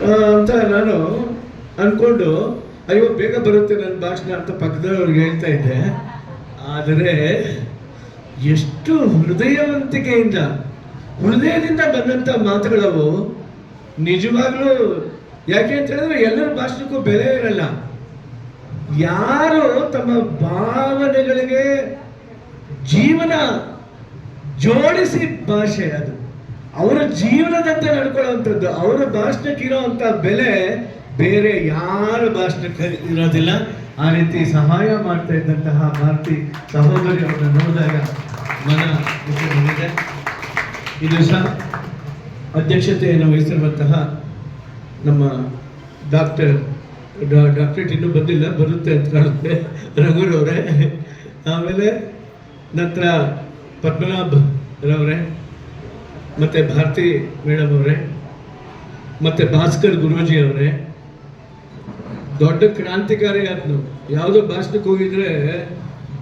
ಅಂತ ನಾನು ಅನ್ಕೊಂಡು, ಅಯ್ಯೋ, ಬೇಗ ಬರುತ್ತೆ ನನ್ನ ಭಾಷಣ ಅಂತ ಪಕ್ಕದವ್ರಿಗೆ ಹೇಳ್ತಾ ಇದ್ದೆ. ಆದರೆ, ಎಷ್ಟು ಹೃದಯವಂತಿಕೆಯಿಂದ, ಹೃದಯದಿಂದ ಬಂದಂಥ ಮಾತುಗಳವು ನಿಜವಾಗ್ಲೂ ಯಾಕೆ ಅಂತ ಹೇಳಿದ್ರೆ ಎಲ್ಲರ ಭಾಷಣಕ್ಕೂ ಬೆಲೆ ಇರಲ್ಲ. ಯಾರು ತಮ್ಮ ಭಾವನೆಗಳಿಗೆ ಜೀವನ ಜೋಡಿಸಿ ಭಾಷೆ ಅದು. ಅವರ ಜೀವನದಂತೆ ನಡ್ಕೊಳ್ಳುವಂಥದ್ದು, ಅವರ ಭಾಷಣಕ್ಕೆ ಇರೋವಂಥ ಬೆಲೆ ಬೇರೆ ಯಾರ ಭಾಷಣಕ್ಕೆ ಇರೋದಿಲ್ಲ ಆ ರೀತಿ ಸಹಾಯ ಮಾಡ್ತಾ ಇದ್ದಂತಹ ಭಾರತಿ ಸಹೋದರಿ ಅವರನ್ನು ನೋಡಿದಾಗ ಮನ ಬಂದಿದೆ ಇದು ಸಹ ಅಧ್ಯಕ್ಷತೆಯನ್ನು ವಹಿಸಿರುವಂತಹ ನಮ್ಮ ಡಾಕ್ಟರ್ ಡಾಕ್ಟ್ರೇಟ್ ಇನ್ನೂ ಬಂದಿಲ್ಲ, ಬರುತ್ತೆ ಅಂತ ಕಾಣುತ್ತೆ. ರಘುರವರೇ ಆಮೇಲೆ ನಂತರ ಪದ್ಮನಾಭ್ ರವರೇ. ಮತ್ತು ಭಾರತಿ ಮೇಡಮ್ ಅವರೇ, ಮತ್ತು ಭಾಸ್ಕರ್ ಗುರೂಜಿ ಅವರೇ, ದೊಡ್ಡ ಕ್ರಾಂತಿಕಾರಿ ಆದ್ನು ಯಾವುದೋ ಭಾಷಣಕ್ಕೆ ಹೋಗಿದ್ರೆ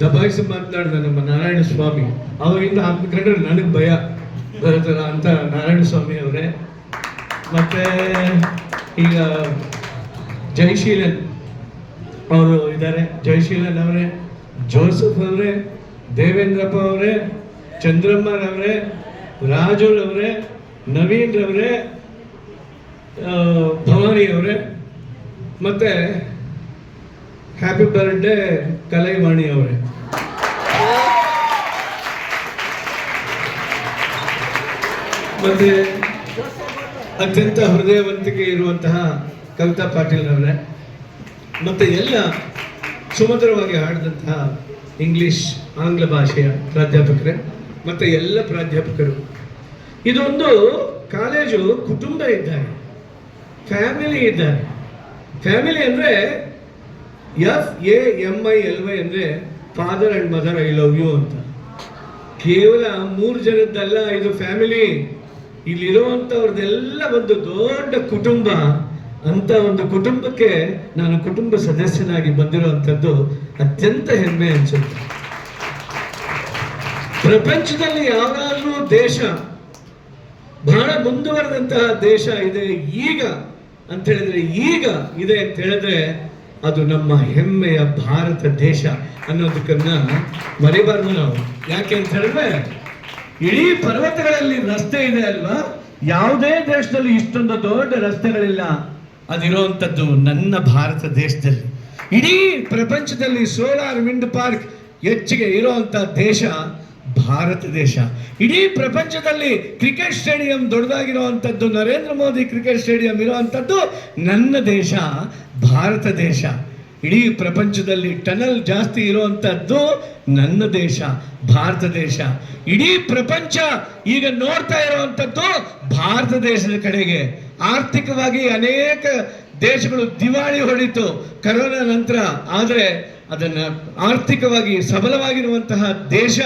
ದಬಾಯಿಸಿ ಮಾತನಾಡಿದ ನಮ್ಮ ನಾರಾಯಣ ಸ್ವಾಮಿ. ಅವಾಗಿಂದ ಹಾಕ್ಕೊಂಡ್ರೆ ನನಗೆ ಭಯ ಬರುತ್ತಲ್ಲ ಅಂತ ನಾರಾಯಣ ಸ್ವಾಮಿ ಅವರೇ. ಮತ್ತೆ ಈಗ ಜಯಶೀಲನ್ ಅವರು ಇದ್ದಾರೆ. ಜಯಶೀಲನ್ ಅವರೇ, ಜೋಸಫ್ ಅವರೇ, ದೇವೇಂದ್ರಪ್ಪ ಅವರೇ, ಚಂದ್ರಮ್ಮರವರೇ ರಾಜುಲ್ ಅವರೇ ನವೀನ್ ರವರೇ ಭವಾನಿ ಅವರೇ ಮತ್ತೆ ಹ್ಯಾಪಿ ಬರ್ಡೇ ಕಲೈವಾಣಿ ಅವರೇ ಮತ್ತೆ ಅತ್ಯಂತ ಹೃದಯವಂತಿಕೆ ಇರುವಂತಹ ಕವಿತಾ ಪಾಟೀಲ್ ಅವರೇ ಮತ್ತೆ ಎಲ್ಲ ಸುಮಧುರವಾಗಿ ಹಾಡಿದಂತಹ ಇಂಗ್ಲಿಷ್, ಆಂಗ್ಲ ಭಾಷೆಯ ಪ್ರಾಧ್ಯಾಪಕರೇ, ಮತ್ತೆ ಎಲ್ಲ ಪ್ರಾಧ್ಯಾಪಕರು ಇದೊಂದು ಕಾಲೇಜು ಕುಟುಂಬ ಇದ್ದಾರೆ. ಫ್ಯಾಮಿಲಿ ಇದ್ದಾರೆ. ಫ್ಯಾಮಿಲಿ ಅಂದರೆ F A M I L Y ಅಂದರೆ father and mother I love you ಅಂತ. ಕೇವಲ ಮೂರು ಜನದ್ದಲ್ಲ, ಇದು ಫ್ಯಾಮಿಲಿ. ಇಲ್ಲಿರುವಂಥವ್ರದ್ದೆಲ್ಲ ಒಂದು ದೊಡ್ಡ ಕುಟುಂಬ. ಅಂತ ಒಂದು ಕುಟುಂಬಕ್ಕೆ ನಾನು ಕುಟುಂಬ ಸದಸ್ಯನಾಗಿ ಬಂದಿರುವಂಥದ್ದು ಅತ್ಯಂತ ಹೆಮ್ಮೆ ಅನಿಸುತ್ತೆ. ಪ್ರಪಂಚದಲ್ಲಿ ಯಾವಾಗಲೂ ದೇಶ ಬಹಳ ಮುಂದುವರೆದಂತಹ ದೇಶ ಇದೆ. ಈಗ ಅಂತ ಹೇಳಿದ್ರೆ ಈಗ ಇದೆ ಅಂತ ಹೇಳಿದ್ರೆ ಅದು ನಮ್ಮ ಹೆಮ್ಮೆಯ ಭಾರತ ದೇಶ ಅನ್ನೋದಕ್ಕನ್ನ ಮರಿಬಾರ್ದು ನಾವು. ಯಾಕೆ ಅಂತ ಹೇಳಿದ್ರೆ ಇಡೀ ಪರ್ವತಗಳಲ್ಲಿ ರಸ್ತೆ ಇದೆ ಅಲ್ವಾ? ಯಾವುದೇ ದೇಶದಲ್ಲಿ ಇಷ್ಟೊಂದು ದೊಡ್ಡ ರಸ್ತೆಗಳಿಲ್ಲ. ಅದಿರುವಂಥದ್ದು ನನ್ನ ಭಾರತ ದೇಶದಲ್ಲಿ. ಇಡೀ ಪ್ರಪಂಚದಲ್ಲಿ ಸೋಲಾರ್ ವಿಂಡ್ ಪಾರ್ಕ್ ಹೆಚ್ಚಿಗೆ ಇರುವಂತ ದೇಶ ಭಾರತ ದೇಶ. ಇಡೀ ಪ್ರಪಂಚದಲ್ಲಿ ಕ್ರಿಕೆಟ್ ಸ್ಟೇಡಿಯಂ ದೊಡ್ಡದಾಗಿರುವಂಥದ್ದು, ನರೇಂದ್ರ ಮೋದಿ ಕ್ರಿಕೆಟ್ ಸ್ಟೇಡಿಯಂ ಇರುವಂಥದ್ದು ನನ್ನ ದೇಶ, ಭಾರತ ದೇಶ. ಇಡೀ ಪ್ರಪಂಚದಲ್ಲಿ ಟನಲ್ ಜಾಸ್ತಿ ಇರುವಂಥದ್ದು ನನ್ನ ದೇಶ, ಭಾರತ ದೇಶ. ಇಡೀ ಪ್ರಪಂಚ ಈಗ ನೋಡ್ತಾ ಇರುವಂಥದ್ದು ಭಾರತ ದೇಶದ ಕಡೆಗೆ. ಆರ್ಥಿಕವಾಗಿ ಅನೇಕ ದೇಶಗಳು ದಿವಾಳಿ ಹೊಡಿತು ಕರೋನಾ ನಂತರ. ಆದರೆ ಅದನ್ನ ಆರ್ಥಿಕವಾಗಿ ಸಬಲವಾಗಿರುವಂತಹ ದೇಶ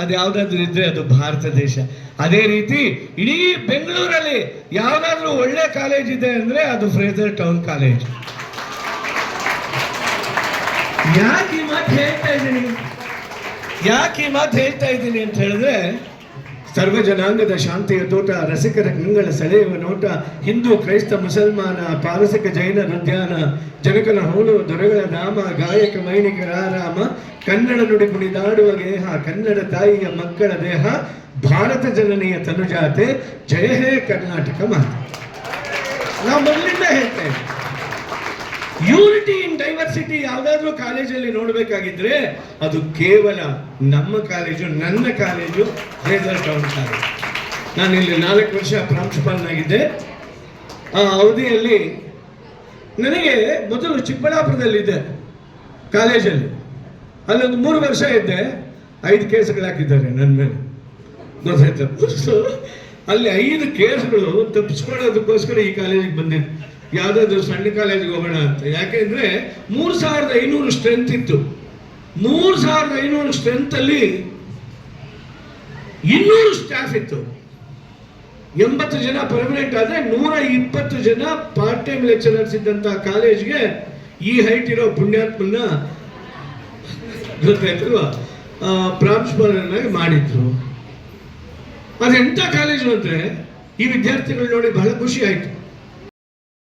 ಅದು ಯಾವುದಾದ್ರೂ ಇದ್ರೆ ಅದು ಭಾರತ ದೇಶ. ಅದೇ ರೀತಿ ಇಡೀ ಬೆಂಗಳೂರಲ್ಲಿ ಯಾವುದಾದ್ರೂ ಒಳ್ಳೆ ಕಾಲೇಜ್ ಇದೆ ಅಂದ್ರೆ ಅದು ಫ್ರೇಜರ್ ಟೌನ್ ಕಾಲೇಜ್ ಯಾಕೆ ಈ ಮಾತು ಹೇಳ್ತಾ ಇದ್ದೀನಿ? ಯಾಕೆ ಈ ಮಾತು ಹೇಳ್ತಾ ಇದ್ದೀನಿ ಅಂತ ಹೇಳಿದ್ರೆ ಸರ್ವ ಜನಾಂಗದ ಶಾಂತಿಯ ತೋಟ, ರಸಿಕರ ಕಂಗಳ ಸೆಳೆಯುವ ನೋಟ, ಹಿಂದೂ, ಕ್ರೈಸ್ತ, ಮುಸಲ್ಮಾನ, ಪಾರಸಿಕ ಜೈನ ಉದ್ಯಾನ ಜನಕನ ಹೋಲು, ದೊರೆಗಳ ಧಾಮ, ಗಾಯಕ ಮೈಣಿಕರ ಆರಾಮ ಕನ್ನಡ ನುಡಿ ಕುಣಿದಾಡುವ ದೇಹ, ಕನ್ನಡ ತಾಯಿಯ ಮಕ್ಕಳ ದೇಹ, ಭಾರತ ಜನನಿಯ ತನುಜಾತೆ, ಜಯ ಹೇ ಕರ್ನಾಟಕ ಮಾತೆ. ನಾವು ಮೊದಲಿಂದ ಹೇಳ್ತಾ ಇದ್ದೀವಿ ಯೂನಿಟಿ ಇನ್ ಡೈವರ್ಸಿಟಿ ಯಾವುದಾದ್ರೂ ಕಾಲೇಜಲ್ಲಿ ನೋಡಬೇಕಾಗಿದ್ರೆ ಅದು ಕೇವಲ ನಮ್ಮ ಕಾಲೇಜು ನನ್ನ ಕಾಲೇಜು ಫ್ರೇಜರ್ ಟೌನ್ ಕಾಲೇಜ್ ನಾನು ಇಲ್ಲಿ ನಾಲ್ಕು ವರ್ಷ ಪ್ರಾಂಶುಪಾಲನಾಗಿದ್ದೆ. ಆ ಅವಧಿಯಲ್ಲಿ ನನಗೆ ಮೊದಲು ಚಿಕ್ಕಬಳ್ಳಾಪುರದಲ್ಲಿದ್ದೆ ಕಾಲೇಜಲ್ಲಿ ಅಲ್ಲೊಂದು ಮೂರು ವರ್ಷ ಇದ್ದೆ. ಐದು ಕೇಸ್ಗಳು ಹಾಕಿದ್ದಾರೆ ನನ್ನ ಮೇಲೆ. ಗೊತ್ತಾಯ್ತು? ಅಲ್ಲಿ ಐದು ಕೇಸ್ಗಳು ತಪ್ಪಿಸ್ಕೊಳ್ಳೋದಕ್ಕೋಸ್ಕರ ಈ ಕಾಲೇಜಿಗೆ ಬಂದಿದ್ದು ಯಾವುದಾದ್ರು ಸಣ್ಣ ಕಾಲೇಜಿಗೆ ಹೋಗೋಣ ಅಂತ. ಯಾಕೆಂದ್ರೆ ಮೂರು ಸಾವಿರದ ಐನೂರು ಸ್ಟ್ರೆಂತ್ ಇತ್ತು. ಮೂರು ಸಾವಿರದ ಐನೂರು ಸ್ಟ್ರೆಂತಲ್ಲಿ ಇನ್ನೂರು ಸ್ಟಾಫ್ ಇತ್ತು. ಎಂಬತ್ತು ಜನ ಪರ್ಮನೆಂಟ್ ಆದ್ರೆ ನೂರ ಇಪ್ಪತ್ತು ಜನ ಪಾರ್ಟ್ ಟೈಮ್ ಲೆಕ್ಚರರ್ಸ್ ಇದ್ದಂತ ಕಾಲೇಜ್ಗೆ ಈ ಹೈಟ್ ಇರೋ ಪುಣ್ಯಾತ್ಮನ ಗೊತ್ತಾಯ್ತಲ್ವಾ ಆ, ಪ್ರಾಂಶುಪಾಲರನ್ನಾಗಿ ಮಾಡಿದ್ರು. ಅದೆಂತ ಕಾಲೇಜು ಅಂದ್ರೆ ಈ ವಿದ್ಯಾರ್ಥಿಗಳು ನೋಡಿ ಬಹಳ ಖುಷಿ ಆಯ್ತು.